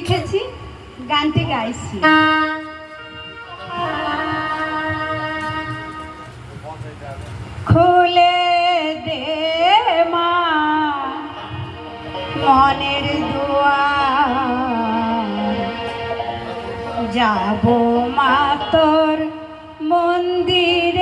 লিখেছি গানটি গাইছি খুলে দে মা মনের দোয়া যাব মা তোর মন্দির